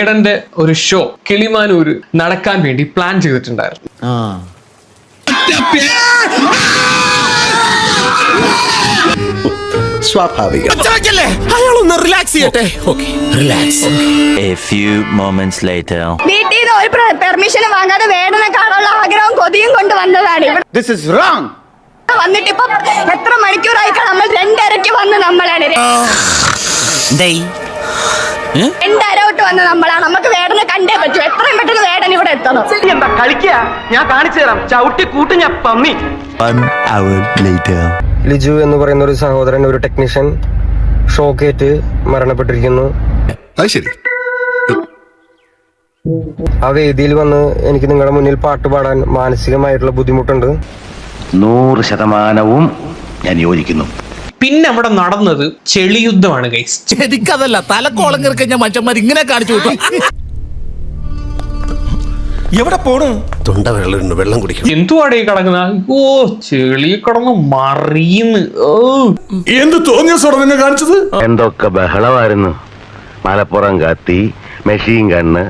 ഏടന്റെ ഒരു ഷോ കിളിമാനൂര് നടക്കാൻ വേണ്ടി പ്ലാൻ ചെയ്തിട്ടുണ്ടായിരുന്നു. സ്വാഭാവികം. അയാളൊന്ന് റിലാക്സ് ചെയ്യട്ടെ. Okay. Relax A few moments later. വീട്ടിൽ നിന്ന് ഒരു പെർമിഷൻ വാങ്ങാതെ വേടനെ കാണാനുള്ള ആഗ്രഹവും കൊതിയും കൊണ്ട് വന്നതാണ്. ഇവിടെ ദിസ് ഇസ് റോങ് വന്നിട്ട് ഇപ്പൊ എത്ര മണിക്കൂറായി നമ്മൾ രണ്ടരയ്ക്ക് വന്ന് നമ്മളാണ്. രണ്ടര വന്ന് നമ്മളാണ്. നമുക്ക് വേടനെ കണ്ടേ പറ്റൂ. എത്രയും പെട്ടെന്ന് വേടൻ ഇവിടെ എത്തണം. ശരി എന്താ കളിക്കുക? ഞാൻ കാണിച്ചു തരാം. ചവിട്ടി കൂട്ട് ഞാൻ പമ്മി One hour later. ലിജു എന്ന് പറയുന്ന ഒരു സഹോദരൻ ഒരു ടെക്നീഷ്യൻ ഷോക്കേറ്റ് മരണപ്പെട്ടിരിക്കുന്നു. അത് ശരി. ആ വേദിയിൽ വന്ന് എനിക്ക് നിങ്ങളുടെ മുന്നിൽ പാട്ട് പാടാൻ മാനസികമായിട്ടുള്ള ബുദ്ധിമുട്ടുണ്ട്. നൂറ് ശതമാനവും ഞാൻ യോജിക്കുന്നു. പിന്നെ അവിടെ നടന്നത് ചെളിയുദ്ധമാണ് ഗൈസ് ചെടിക്കതല്ല തലക്കോളം കയറി കഴിഞ്ഞാൽ മനുഷ്യന്മാർ ഇങ്ങനെ കാണിച്ചു എവിടെ പോണു? തൊണ്ട വെള്ളം വെള്ളം കുടിക്കണം എന്തോ ഈ കിടക്കുന്ന? ഓ ചെളി കിടന്ന് മറിയുന്ന്. ഓ. എന്ത് തോന്നിയ സ്വടം നിന്നെ കാണിച്ചത്? എന്തൊക്കെ ബഹളമായിരുന്നു. മലപ്പുറം കത്തി മെഷീൻ കണ്ണ്.